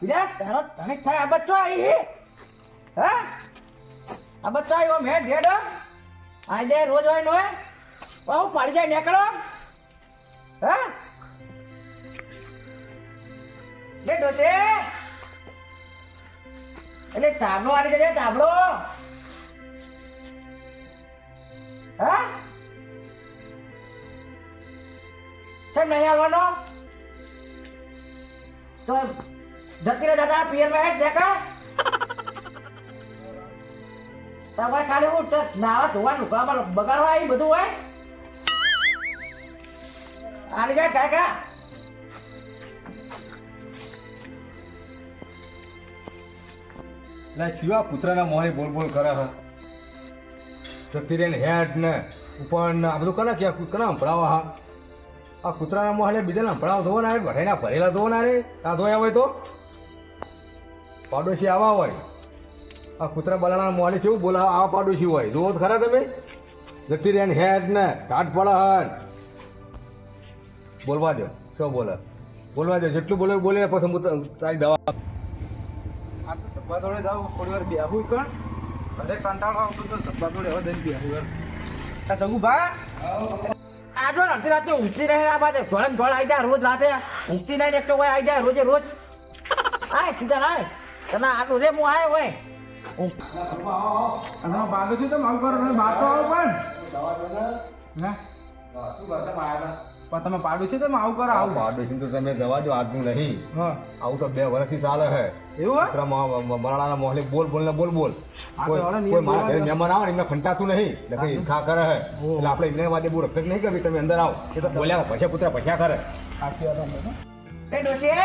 પીડા તારો તને થાય, આ બચ્ચો આવી હા? આ બચ્ચો આવ્યો મેં ઢેડો દે રોજ હોય નો બહુ પાડી જાય, નીકળો. હા? લે ડોસે એટલે તાબલો આડી જજે તાબલો હા? કેમ નહીં આવવાનો તો જતી રહે દાદા, પિયરમાં દેખા તમારે ખાલી હું નાવા ધોવા લુગડામાં બગાડવા આવી બધું હોય. આની જાય ટાકા લે ચિયા કૂતરાના મોહે બોલ બોલ કરે હા? જતી રહીને હેડ ને ઉપર ને આ બધું કરે કે કના સંભળાવા હા? આ કૂતરાના મોહ બીજાને સંભળાવ ધોવાના રે ભરેલા ધોવાના રે? આ ધોયા હોય તો? પાડોશી આવા હોય. આ કૂતરા બલાણા મોડે કેવું બોલા આવા પાડોશી હોય. જુઓ ખરા તમે? જતી રહીને હેડ ને. ઘાટ પડા હન બોલવા દો શું બોલે? બોલવા દો જેટલું બોલે બોલે પછી હું ત- તારી દવા આ તો સભા જોડે જાવ થોડી વાર બેહું કણ અરે કંટાળો આવતો તો જોડે હવે દઈને બેહું યાર. આ સગુ બા આજો અડધી રાતે રહે આ બાજુ. ઘોડે ભળ આવી જાય રોજ રાતે. ઊંઘતી નહીં ને એક તો કોઈ આવી જાય રોજે રોજ. આય તું તાર આય. તને આટલું રે હું આયો હોય. અને બાગો છું તો મારું કરો તમે બહાર તો આવો પણ. હે? પણ તમે પાડું છે તો આવું કરો આવું. પાડું છે તો તમે દવા દો આજનું નહીં. હા. આવું તો બે વર્ષથી ચાલે હે એવું મરણાના મોહલે બોલ બોલ ને બોલ બોલ. કોઈ મારા ઘરે મહેમાન આવે ને એમને ખંટાતું નહીં. એટલે ઈર્ખા કરે છે. એટલે આપણે એમને વાદે બહુ રક્ષક નહીં કરવી તમે અંદર આવો. એ તો બોલ્યા ભસ્યા કૂતરા ભસ્યા કરે. સાચી વાત એ ડોશી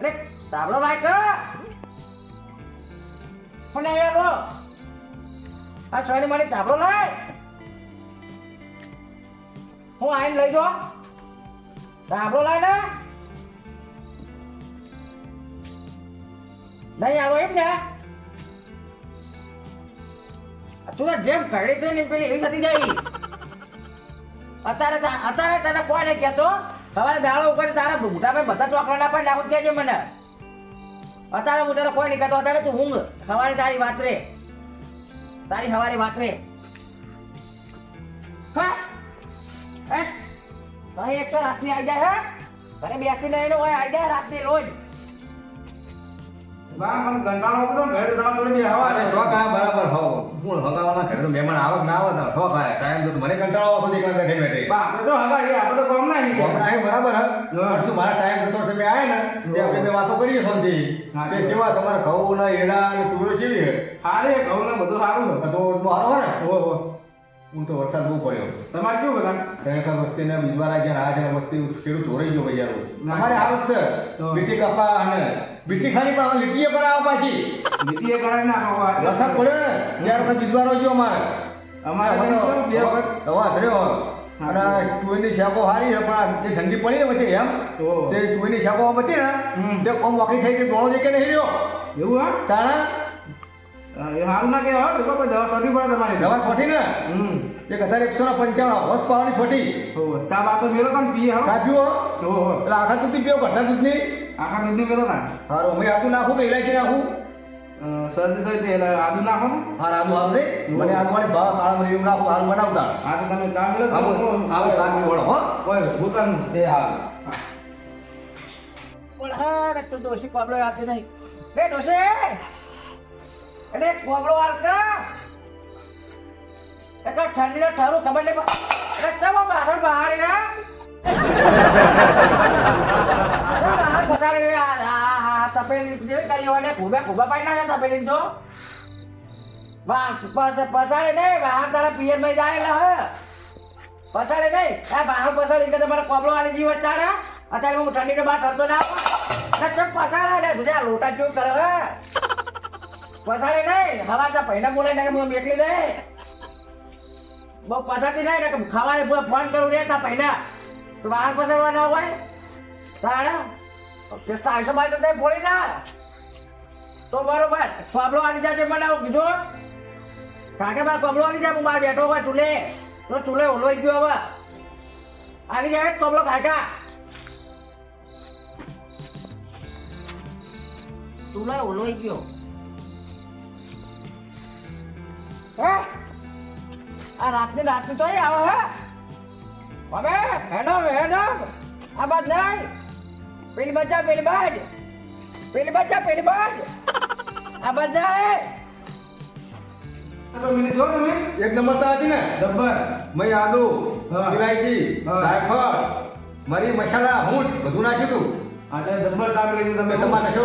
અરે તાબલો લાયક કોને યાર રો આ સોની મારી તાબલો લાય હું આઈને લઈ જો તાબલો લાય ને નહીં આવો એમ ને. તું તો જેમ ઘડી થઈ ને પેલી એવી થતી જાય. અત્યારે અત્યારે તને કોઈ નહીં કહેતો? તમારે દાડો ઉપર તારા મોટા ભાઈ બધા ચોકડા ના પણ નાખું કહેજે મને. અત્યારે હું તારે કોઈ નહીં કહેતો અત્યારે તું ઊંઘ. સવારે તારી વાત રે. તારી સવારે વાત રે. હે? એ ભાઈ એક તો રાતની આવી જાય હે? ઘરે બેસી નહીં હોય આવી જાય રાતની રોજ. બા મને ગંડાળો આવતો ઘરે તમારા જોડે બેહવા અરે શોખ આ બરાબર હો હું હગાવાના ઘરે તો મહેમાન આવક ના આવે તો ખાય ટાઈમ તો મને કંટાળો આવતો એકલા બેઠે બેઠે. બા આપણે તો હગા એ આપણે તો કોમ ના હી આપણે આય બરાબર હા? શું મારા ટાઈમ તો તમે આયા ને તે આપણે બે વાતો કરીએ શાંતિ હા, તે કેવા તમારા ઘઉં ને એડા ને કેવી હે હારે ઘઉં ને બધું સારું તો બહુ હે ને? હો હો. હું તો વરસાદ બહુ પડ્યો. તમારે કેવું બધા ખરેખર વસ્તીને બીજવારા જ્યાં આ છે વસ્તી ખેડૂત ધોરાઈ ગયો ભાઈ યાર. ના. અમારે આવક છે. બીટી કપા અને બીટી ખાલી પણ લીટીએ પર આવો પાછી. લીટીએ કરાવી નાખો વરસાદ પડ્યો ને ત્યાર પછી બીજવારો ગયો અમારે. અમારે બે વખત. હવા ધર્યો અને તુવેરની શાકો સારી છે પણ જે ઠંડી પડી ને પછી એમ. તે? તુવેરની શાકો બચી ને તે કોમ વાકી થઈ ગઈ દોણો જે કે નહીં રહ્યો. એવું હા? તાણા? એ ના કહેવાય તો કોઈ દવા સોટી પડે તમારી. દવા સોટી ને? હમ. એક હજાર એકસો ના પંચાવન હોસ પાવાની છોટી ચા બા તો મેલો તને પીએ એટલે આખા દૂધની પીવો ઘરના આખા મેલો તાન. હારું મેં આખું નાખું કે ઇલાયચી નાખું? શરદી થઈ એટલે આદુ નાખો ને. હા આદુ મને આદુ વાળી ભાવ કાળા મરી એવું નાખું હાલ બનાવતા. હા તો તમે ચા મેળો આવો આવો કામ વળો હો. ઓય ભૂતાનું. એ હા. એક હા તું ડોશી કોબળો આવશે નહીં. બે ડોશે! એટલે કોબળો આવશે એટલે ઠંડીનો ઠરું ખબર નહીં એટલે કેમ પાછળ બહાર બહાર બહાર પસાડે બહાર પસાડે બહાર પસાડી અત્યારે. હું બહાર કરતો ના ચમ પસાડે ને તું લોટા ચૂપ કરે પછાડે નહીં, હવા તો પહેલા બોલાય નાખે હું મેકલી દે. બહુ પછાડતી નહીં કે ખાવાને ફોન કરું રે તા પહેલા તો બહાર પછાડવા ના હોય? સાડા? તે સાયસો ભાઈ તો તે ફોડી ના. તો બરોબર પબલો આવી જાય બનાવો કીધો. કાકે બા પબલો આવી જાય હું બહાર બેઠો હોય ચૂલે. તો ચૂલે ઓલોઈ ગયો હવે. આવી જાય પબલો કાકા ચૂલે ઓલોઈ ગયો. હે? આ રાતની રાતની તો આવે હે? હવે હેડો હેડો. આ બાદ નહીં. પેલી બચ્ચા પેલી બાજ. પેલી બચ્ચા પેલી બાજ. આ બાદ નહીં. જો તમે. એક નંબર તો હતી ને? જબ્બર. મેં આદુ. ઇલાયચી જાયફળ મરી મસાલા હું બધું નાખ્યું તું. આજે જબ્બર લઈ તમે તમે તમારો નશો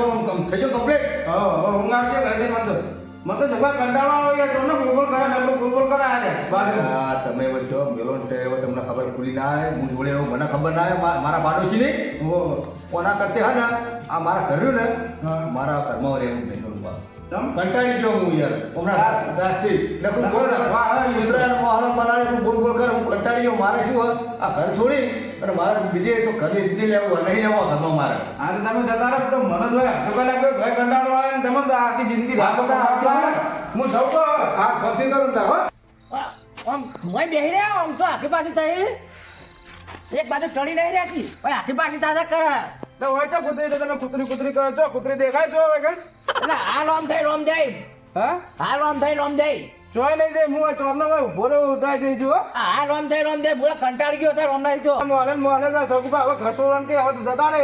થઈ ગયો કમ્પ્લીટ હો હો આવશે ઘરે જઈને તો મને તો જગ્યા કંટાળો આવે યાર તમને બોલ કરે ને બોલ બોલ કરે આજે બાજુ તમે વચ્ચો મેલો ને તે તમને ખબર પૂરી ના આવે હું જોડે રહું મને ખબર ના આવે મારા બાડોશી હો કોના કરતે હા ને? આ મારા ઘર ને? હા. મારા ઘરમાં રહેવું નહીં થોડું કંટાળી ગયો હું યાર. હમણાં દાસથી. ને હું બોલ વાહ, વાહ, ઉત્તરાયણ મોહરમ બનાવે હું બોલ બોલ કર. હું કંટાળી ગયો મારે શું આ ઘર છોડી અને મારે બીજે તો ઘરે બીજે લેવું નહીં લેવા ઘરમાં મારે. આજે તમે જતા રહો તો મને જોયા. તો કલાક ભાઈ કંટાળો આવે ને તમે તો આખી જિંદગી રાતો હા, તો હું જાઉં તો. આ ફરતી કરું તાર હો. આમ મોય બેહી રહ્યા આમ તો આખી પાસે થઈ. એક બાજુ ચડી નહીં રહેતી. પણ આખી પાસે તાજા કરે તો હોય તો કૂતરી તો તમે કુતરી કૂતરી કરો. છો કુતરી દેખાય છો કણ. એટલે આ રોમ થઈ રોમ જઈ હા? આ લોમ થઈ રોમ જઈ ચોય નહીં જાય હું આ ચોરનો ઊભો રહ્યો ઉધાઈ જઈ જુઓ આ રોમ થઈ રોમ જઈ હું કંટાળી ગયો લોમ નહીં ગયો. મોહલે મોહલે ના સગુબા હવે ઘર સોરણ કે હવે તો જતા રે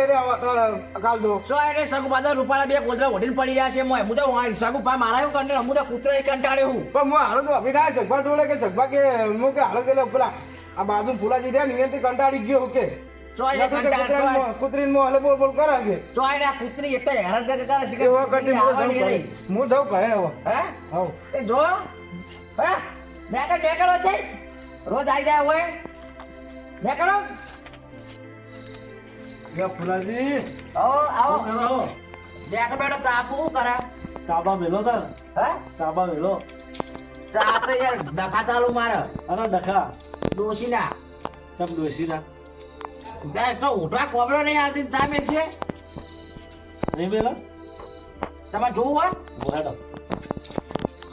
તો કાલ દો. સો એટલે સગુબા પાછા રૂપાળા બે ગોદરા ઓઢીને પડી રહ્યા છે મોય. હું તો વાં- સગુ મારા એવું કંટાળ્યો હું તો કૂતરો કંટાળ્યો હું પણ હું હાલો તો અભિનય જગભા જોડે કે જગભા કે હું કે હાલો પેલા આ બાજુ ફૂલાજી જાય ને અહીંયાથી કંટાળી ગયો કે. કૂતરી મોહલે બોલ બોલ કરે છે. આ કૂતરી એક હેરાન કરે કરે છે કે હું જાઉં ઘરે હવે હે? હવ તે જો હે? નેકળ નેકળ હોય છે. રોજ આવી જાય હોય. નેકળો. યા ફુલાજી. આવો આવો. કરો નેકળ બેઠો તાપુ શું કરે? ચાબા મેલો તાર? હે? ચાબા મેલો. ચા તો યાર ડખા ચાલુ મારે. અરે ડખા. ડોશીના. ચમ ડોસી ના ત્યાં તો ઉઠવા કોબળો નહીં આવતી ચા છે. નહીં મેલા તમારે જોવું હોય? બોલાડો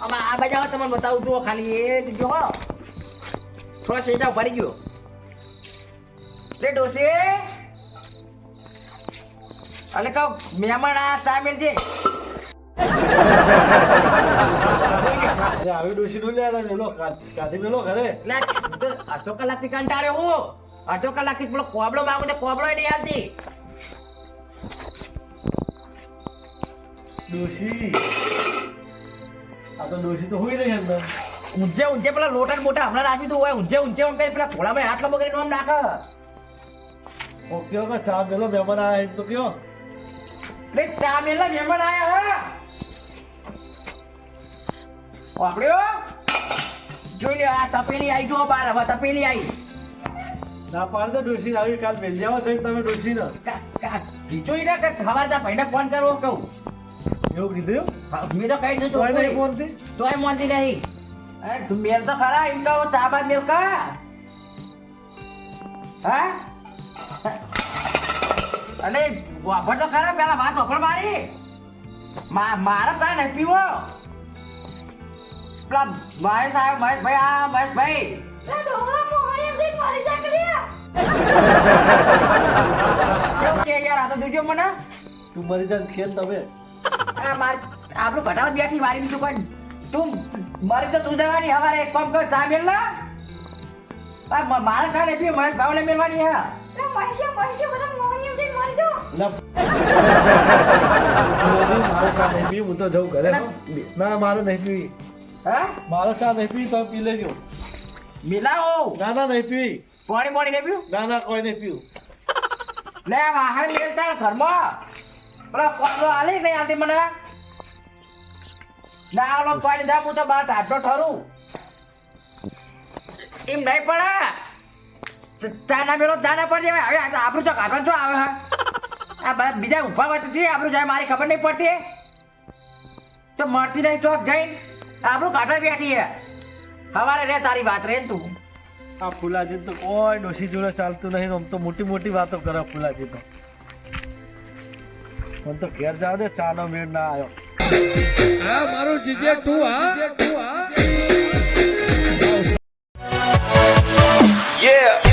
આમાં આ બાજુ તમને બતાવું જુઓ ખાલી એ જો હો. થોડો સેજા ભરી ગયો. લે ડોશી. અને કહો મહેમાન આ ચા મેલ છે. આવી ડોસી નું લે કાઢી મેલો ઘરે? અડધો કલાકથી કંટાળ્યો હું. અડધો કલાકથી પેલો કોબળો માંગુ છે કોબળો નહીં આવતી. ડોસી આ તો ડોસી તો હોય નહીં અંદર. ઊંચે ઊંચે પેલા લોટા મોટા હમણાં નાખ્યું તું હોય ઊંચે ઊંચે આમ કરી પેલા થોડામાં આટલો બગડી આમ નાખે. ઓકે ઓકે ચા મેલો મહેમાન આયા એમ તો કયો. લે ચા મેલા મહેમાન આયા હે. વાપડ્યો જોઈ લે આ તપેલી આવી જો બાર હવે તપેલી આવી ના પાડ દે ડોસી આવી કાલ બેસી આવો છે તમે ડોસી ને જોઈ ને કે ખબર તા ભાઈને ફોન કરવો કહું? એવું કીધું મેં તો કઈ તોય નહીં નહીં બોલતી? તોય મોનતી નહીં. અરે તું મેલ તો ખરા એમ તો ચા બા મેલ કા હા? અરે વાપર તો ખરા પેલા વાત વાપર મારી. મા- મારા ચા નહીં પીવો. પેલા મહેશ આવ્યો મહેશ ભાઈ આ મહેશભાઈ કેવું કે યાર આ તો જોજો મને. તું મરી જાય ખેલ તમે. આ માર આપણું ઘટાવા બેઠી મારી દીધું પણ તું મારી તો તું જવાની હવારે એક કામ કર ચા મેલ ના. મારે ચા નહીં પીવું મહેશ હે ચા નહીં પીવી હું તો જઉં ઘરે. ના મારે નહીં પીવી. હે? મારે ચા નહીં પીવી તમે પી લેજો. મિલાવો. ના ના નહીં પીવી. પાણી પાણી નહીં પીવું? ના ના કોઈ નહીં પીવું. લે વાહન મેલતા ઘરમાં. પેલા ફોટો આલી નહીં આલતી મને? ના આલો કોઈ નહીં હું તો બાર ટાટો ઠરું. એમ નહીં પડે. ચાના ચા ના મેળો ચા ના પડી હવે તો આપણું ચોક આપણને શું આવે હા? આ બીજા ઊભા વાત છે આપણું જાય મારી ખબર નહીં પડતી. તો મળતી નહીં ચોક જઈને. આપણું કાઢવા બેઠી હે. હવારે રે તારી વાત રે તું. આ ફુલાજી તો કોઈ ડોસી જોડે ચાલતું નહીં આમ તો મોટી મોટી વાતો કરે ફુલાજી તો. મને તો ઘેર જાવ દે ચાનો મેળ ના આવ્યો હા મારો જીજે તું હા? તું હા. Yeah!